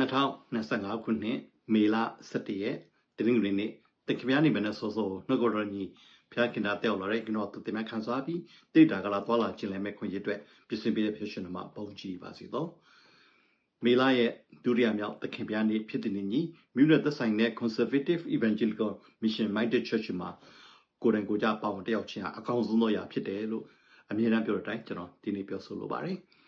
2025ခုနှစ်မေလ17ရက်တနင်္ဂနွေနေ့တက္ကပြားနေမနဲ့စောစောနှုတ်ကတော်ညီဖျားခင်တာတက်လာတဲ့ကျွန်တော်သူတင်မဲ့ခံစားပြီးတိတ်တာကလာသွားလာခြင်းလည်းမဲ့ခွင့်ရအတွက်ပြင်ဆင်ပေးတဲ့ဖြစ်ရှင်မှာပုံကြည့်ပါစီတော့မေလရဲ့ဒုတိယမြောက်တခင်ပြားနေဖြစ်တဲ့ညီမြို့နယ်သက်ဆိုင်တဲ့ Conservative Evangelical Mission Minded Church မှာကိုယ်တိုင်ကိုယ်ကြပါဝင်တယောက်ချင်းဟာအကောင်းဆုံးသောအရာဖြစ်တယ်လို့အမြဲတမ်းပြောတဲ့အတိုင်းကျွန်တော်ဒီနေ့ပြောဆိုလိုပါတယ်။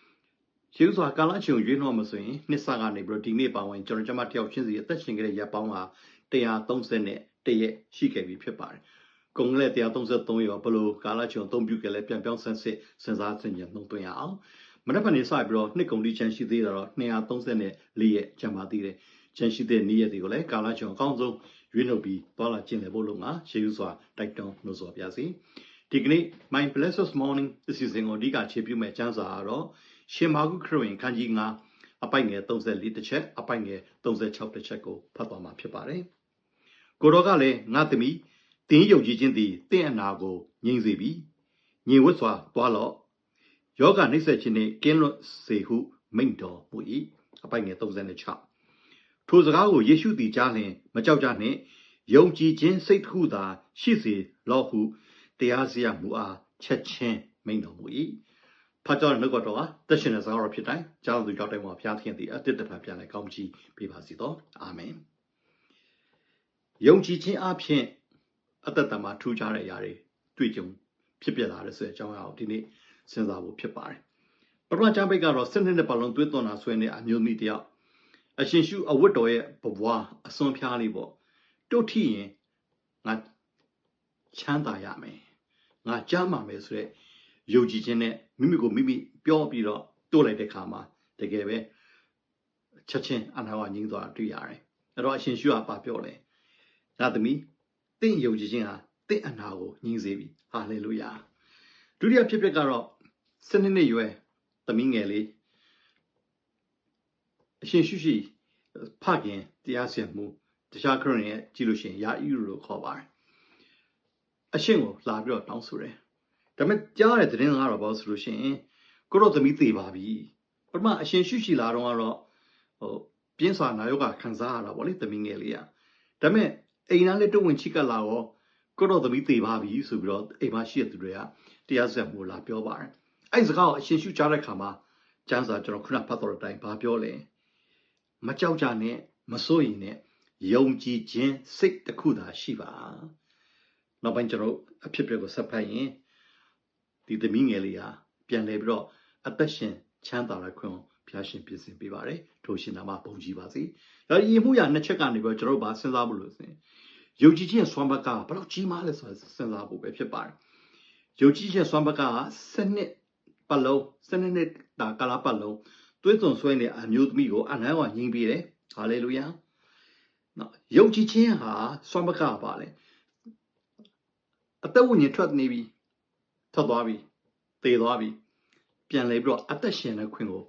ကျေးဇူးစွာကာလချုံရွေးနှောမဆိုရင်နှစ်ဆကနေပြီးတော့ဒီနေ့ပါဝင်ကျွန်တော်ကျမတယောက်ချင်းစီအသက်ရှင်ခဲ့တဲ့ရပ်ပေါင်းဟာ130နဲ့တရက်ရှိခဲ့ပြီဖြစ်ပါတယ်။ကုံလဲ133ရောဘလို့ကာလချုံအသုံးပြုခဲ့လဲပြန်ပြောင်းဆန်းစစ်စဉ်းစားဆင်ခြင်နှုံသွင်းရအောင်။မနေ့ကနေ့စပြီးတော့နှစ်ကုန်တိချမ်းရှိသေးတာတော့234ရက်ကျန်ပါသေးတယ်။ချမ်းရှိတဲ့နေ့ရက်တွေကိုလည်းကာလချုံအကောင်းဆုံးရွေးနှုတ်ပြီးသွားလာကျင့်လည်ဖို့လို့ငါရှေးဥစွာတိုက်တွန်းနှိုးဆော်ပါစီ။ဒီကနေ့ My Blessed Morning အစီအစဉ်ကိုအဓိကခြေပြုမဲ့ကျမ်းစာကတော့ ရှင်မာကုခရစ်ဝင်ခန်းကြီး9အပိုက်ငယ်34တစ်ချက်အပိုက်ငယ်36တစ်ချက်ကိုဖတ်သွားမှာဖြစ်ပါတယ်။ကိုတော်ကလည်းငါသမီးတင်းယုံကြည်ခြင်းသည်တင့်အနာကိုငြိမ်စေပြီ။ညင်ဝတ်စွာသွားလော့။ယောဂနှိမ့်ဆက်ခြင်းနှင့်ကင်းလွတ်စေဟုမိန့်တော်မူ၏။အပိုက်ငယ်36ထိုစကားကိုယေရှုသည်ကြားလျင်မကြောက်ကြနှင့်ယုံကြည်ခြင်းစိတ်တစ်ခုသာရှိစေလော့ဟုတရားစရာမူအားချက်ချင်းမိန့်တော်မူ၏။ ဖတ်ကြောတဲ့နှုတ်ကတော်ဟာသက်ရှင်တဲ့စကားတော်ဖြစ်တိုင်းကြောင်းသူကြောက်တိုင်းမှာဘုရားသခင်သည်အတစ်တဖန်ပြန်လဲကောင်းချီးပေးပါစေတော့အာမင်ယုံကြည်ခြင်းအပြင်အသက်တာမှာထူးခြားတဲ့အရာတွေတွေ့ကြုံဖြစ်ပြလာတဲ့ဆိုတဲ့အကြောင်းအရာကိုဒီနေ့စဉ်းစားဖို့ဖြစ်ပါတယ်ပထမကျမ်းပိတ်ကတော့စနစ်နဲ့ပတ်လုံးသွေးသွန်းတာဆွဲနေအမျိုးသမီးတယောက်အရှင်ရှုအဝတ်တော်ရဲ့ဘဝအစွန်ဖျားလေးပေါ့တုတ်ထိရင်ငါချမ်းသာရမယ်ငါကြားမှာမယ်ဆိုတဲ့ ယုံကြည်ခြင်းနဲ့မိမိကိုမိမိပြောပြီးတော့တိုးလိုက်တဲ့ခါမှာတကယ်ပဲချက်ချင်းအနာဝငြင်းသွားတွေ့ရတယ်အဲ့တော့အရှင်ရှုကပါပြောတယ်။ဒါသမီးတင့်ယုံကြည်ခြင်းဟာတင့်အနာကိုငြင်းစေပြီဟာလေလုယာဒုတိယဖြစ်ဖြစ်ကတော့စနစ်နှစ်ရွယ်သမီးငယ်လေးအရှင်ရှုရှိဖခင်တရားစင်မှုတခြားခရစ်ရဲ့ကြည့်လို့ရှိရင်ယာဤလို့ခေါ်ပါတယ်အရှင်ကိုလာပြီးတော့တောင်းဆိုတယ် ဒါပေမဲ့ကြားတဲ့သတင်းကတော့ဘာလို့ဆိုလို့ရှိရင်ကိုတော့သမီးသေးပါပြီပထမအရှင်ရှုရှိလာတော့ကတော့ဟိုပြင်းစွာနာယောဂခံစားရတာဗောလေသမီးငယ်လေးကဒါပေမဲ့အိမ်သားလေးတဝင်ချိကလာတော့ကိုတော့သမီးသေးပါပြီဆိုပြီးတော့အိမ်မရှိတဲ့သူတွေကတရားဆက်မှုလာပြောပါတယ်အဲ့စကားကိုအရှင်ရှုကြားတဲ့ခါမှာကျမ်းစာကျွန်တော်ခုနဖတ်တော်တဲ့အတိုင်းဘာပြောလဲမကြောက်ကြနဲ့မစိုးရင်နဲ့ယုံကြည်ခြင်းစိတ်တစ်ခုသာရှိပါနောက်ပိုင်းကျွန်တော်အဖြစ်ပြကိုဆက်ဖတ်ရင် ဒီသမီးငယ်လေးဟာပြန်လဲပြီးတော့အသက်ရှင်ချမ်းသာတဲ့ခွင့်ကိုဘုရားရှင်ပြင်ဆင်ပေးပါတယ်ထိုရှင်နာမဘုန်းကြီးပါစေ။ဒါဒီမှုရနှစ်ချက်ကနေပြီးတော့ကျွန်တော်တို့ဗာစဉ်းစားဖို့လို့ဆိုရင်ယုံကြည်ခြင်းဆွမ်းဘက်ကဘယ်တော့ကြီးမားလဲဆိုတော့စဉ်းစားဖို့ပဲဖြစ်ပါတယ်။ယုံကြည်ခြင်းဆွမ်းဘက်ကစနစ်ပတ်လုံးစနစ်နဲ့တာကာလပတ်လုံးသွေးသွန်ဆွဲနေအမျိုးသမီးကိုအနမ်းကညှင်းပေးတယ်။ဟာလေလုယာ။နော်ယုံကြည်ခြင်းဟာဆွမ်းဘက်ကပါလေအသက်ဝိညာဉ်ထွက်နေပြီ ထွက်သွားပြီသေသွားပြီပြန်လဲပြီးတော့အသက်ရှင်တဲ့ခွင့်ကို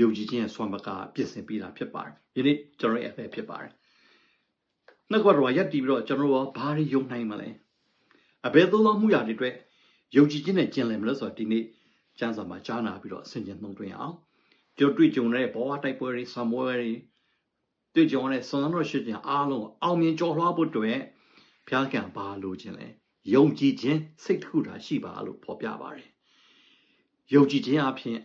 ယုံကြည်ခြင်းရဲ့ဆွမ်းပကားပြင်ဆင်ပေးတာဖြစ်ပါတယ်ယနေ့ကျွန်တော်ရဲ့အဖက်ဖြစ်ပါတယ်နောက်ကတော့ရက်တီပြီးတော့ကျွန်တော်တို့ဘာတွေယုံနိုင်မလဲအဘယ်သို့သောမှုရာတွေအတွက်ယုံကြည်ခြင်းနဲ့ကျင်လည်မလို့ဆိုတော့ဒီနေ့ကျမ်းစာမှာကြားနာပြီးတော့ဆင်ခြင်နှုံးသွင်းအောင်ကျွန်တော်တွေ့ကြုံတဲ့ဘောဝတိုက်ပွဲတွေဆံပွဲတွေတွေ့ကြုံတဲ့ဆွမ်းတော်ရှိခြင်းအားလုံးအောင်မြင်ကျော်လွှားဖို့အတွက်ဘုရားကံဘာလိုခြင်းလဲ ယုံကြည်ခြင်းစိတ်တစ်ခုသာရှိပါလို့ဖော်ပြပါတယ်ယုံကြည်ခြင်းအဖြစ်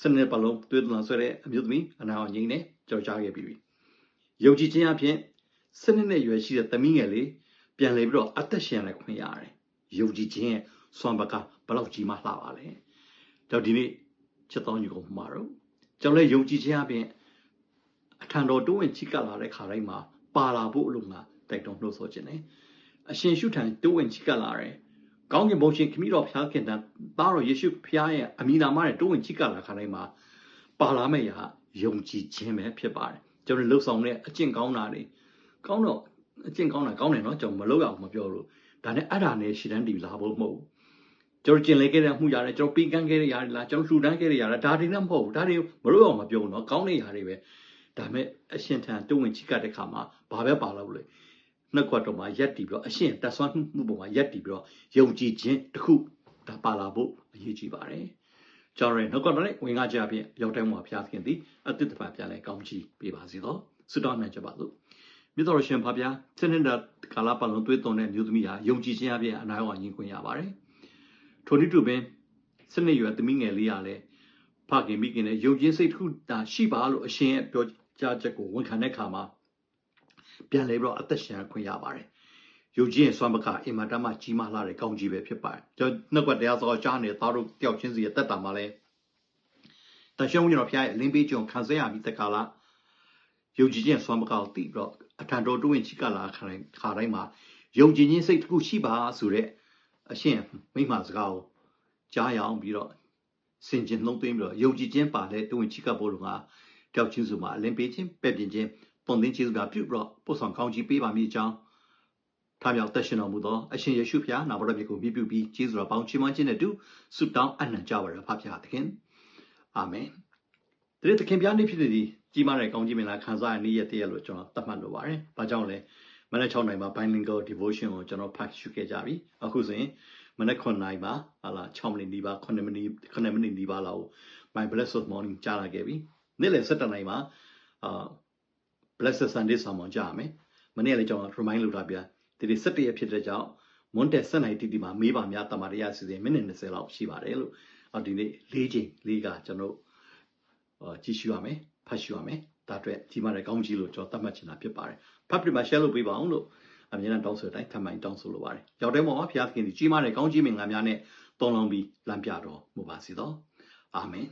စနစ်ပလုံးတွေ့တယ်ဆိုတဲ့အမျိုးသမီးအနာအောင်ငိမ့်နေကြော်ကြားခဲ့ပြီးပြီယုံကြည်ခြင်းအဖြစ်စနစ်နဲ့ရွယ်ရှိတဲ့သမီးငယ်လေးပြန်လေပြီးတော့အသက်ရှင်ရခွင့်ရတယ်ယုံကြည်ခြင်းရဲ့စွမ်းပကဘလောက်ကြီးမှလှပါလဲတော့ဒီနေ့ချက်တော်ညီကောင်မှာတော့ကျွန်တော်လည်းယုံကြည်ခြင်းအပြင်အထံတော်တိုးဝင်ချိကလာတဲ့ခါတိုင်းမှာပါလာဖို့အလို့ငါတိုက်တွန်းနှိုးဆော်ခြင်းတယ် အရှင်ရှုထံတိုးဝင်ချိကလာတယ်။ကောင်းကင်ဘုံရှင်ခမည်းတော်ဖျားခင်တန်သားတော်ယေရှုဖျားရဲ့အမိနာမနဲ့တိုးဝင်ချိကလာခါတိုင်းမှာပါလာမယ့်ရာယုံကြည်ခြင်းပဲဖြစ်ပါတယ်။ကျွန်တော်လှုပ်ဆောင်တဲ့အကျင့်ကောင်းတာတွေကောင်းတော့အကျင့်ကောင်းတာကောင်းတယ်နော်ကျွန်တော်မလုပ်ရအောင်မပြောလို့ဒါနဲ့အဲ့ဒါနဲ့ရှည်တန်းတီလာဖို့မဟုတ်ဘူး။ကျွန်တော်ကျင်လေခဲ့တဲ့မှုရတယ်ကျွန်တော်ပြီးကန်းခဲ့တဲ့ຢာတွေလားကျွန်တော်လှူဒန်းခဲ့တဲ့ຢာလားဒါတွေလည်းမဟုတ်ဘူးဒါတွေမလုပ်အောင်မပြောဘူးနော်ကောင်းတဲ့ຢာတွေပဲဒါမဲ့အရှင်ထံတိုးဝင်ချိကတဲ့ခါမှာဘာပဲပါလို့လဲ နှုတ်ခွက်တော်မှာရက်တည်ပြီးတော့အရှင်တဆွမ်းမှုပေါ်မှာရက်တည်ပြီးတော့ယုံကြည်ခြင်းတစ်ခုဒါပါလာဖို့အရေးကြီးပါတယ်ကျွန်တော်ရဲ့နှုတ်ကပတ်နဲ့ဝင်ကားကြဖြင့်ရောက်တိုင်းမှာဘုရားသခင်သည်အသစ်တစ်ပတ်ပြန်လဲကောင်းချီးပေးပါစေသောဆုတောင်းနိုင်ကြပါစို့မြတ်တော်ရှင်ဖဗျာစနစ်တကာလပတ်လုံးသွေးသွန်တဲ့မျိုးသမီးဟာယုံကြည်ခြင်းအပြင်အနာရောဂါညင်ခွင့်ရပါတယ်ထိုနည်းတူပင်စနစ်ရွယ်သမီးငယ်လေးရလဲဖခင်မိခင်နဲ့ယုံကြည်စိတ်တစ်ခုတာရှိပါလို့အရှင်ရဲ့ပြောကြားချက်ကိုဝန်ခံတဲ့အခါမှာ ပြန်လဲပြီးတော့အသက်ရှင်ခွင့်ရပါတယ်ယုံကြည်ရင်စွမ်းပကအင်မတန်မှကြီးမားလာတဲ့ကောင်းကြီးပဲဖြစ်ပါတယ်ကျွန်တော်နှုတ်ကပတ်တရားစကားကြားနေသားတို့တယောက်ချင်းစီရဲ့တက်တာမှာလဲတန်ရှင်းဝင်တော်ဖျားရဲ့အလင်းပေးကြုံခံစရပြီးတက္ကလာယုံကြည်ခြင်းစွမ်းပကကိုတည်ပြီးတော့အထံတော်တွင်ချိကလာခါတိုင်းခါတိုင်းမှာယုံကြည်ခြင်းစိတ်တစ်ခုရှိပါဆိုတဲ့အရှင်မိမစကားကိုကြားရအောင်ပြီးတော့စင်ကျင်နှုံးသိမ်းပြီးတော့ယုံကြည်ခြင်းပါတဲ့တွင်ချိကပေါ်လို့ကတယောက်ချင်းစုမှာအလင်းပေးခြင်းပဲ့ပြင်ခြင်း ပုံသင်ခြင်းစကားပြုပြီးတော့ပို့ဆောင်ကောင်းကြီးပေးပါမည်အကြောင်းထားမြောက်သက်ရှင်တော်မူသောအရှင်ယေရှုဖျားနာမတော်မြတ်ကိုမြည်ပြုပြီးကျေးဇူးတော်ပေါင်းချီးမွမ်းခြင်းနဲ့တူဆုတောင်းအနံ့ကြပါရဖဖျားသခင်အာမင်တရသခင်ပြားနေ့ဖြစ်တဲ့ဒီကြီးမားတဲ့ကောင်းကြီးမင်္ဂလာခံစားရနေ့ရက်တည်းရလို့ကျွန်တော်သတ်မှတ်လိုပါတယ်။ဘာကြောင့်လဲမနေ့6နိုင်မှာ bilingual devotion ကိုကျွန်တော်ဖတ်ရှုခဲ့ကြပြီ။အခုဆိုရင်မနေ့9နိုင်မှာဟာလာ6မိနစ်နီးပါး9မိနစ်9မိနစ်နီးပါးလောက် my blessed morning ကြားလာခဲ့ပြီ။နေ့လယ်7နိုင်မှာအာ blessed sunday sermon ကြားရမယ်။မနေ့ကလည်းကျွန်တော် remind လုပ်ထားပြ။ဒီ17ရက်ဖြစ်တဲ့ကြောင့်မွန်တက်7နိုင်တီတီမှာမေးပါများတမရရစီစဉ်မိနစ်20လောက်ရှိပါတယ်လို့အော်ဒီနေ့၄ချိန်၄ကကျွန်တော်ကြည့်ရှုရမယ်ဖတ်ရှုရမယ်ဒါအတွက်ကြီးမားတဲ့ကောင်းကြီးလို့ကျွန်တော်သတ်မှတ်ချင်တာဖြစ်ပါတယ်ဖတ်ပြမှာ share လုပ်ပေးပါအောင်လို့အမြဲတမ်းတောင်းဆိုတိုင်းထပ်မံတောင်းဆိုလိုပါတယ်ရောက်တဲ့မော်မှာဘုရားသခင်ကြီးကြီးမားတဲ့ကောင်းကြီးမင်္ဂလာများနဲ့တုံးလုံးပြီးလမ်းပြတော်မူပါစေသောအာမင်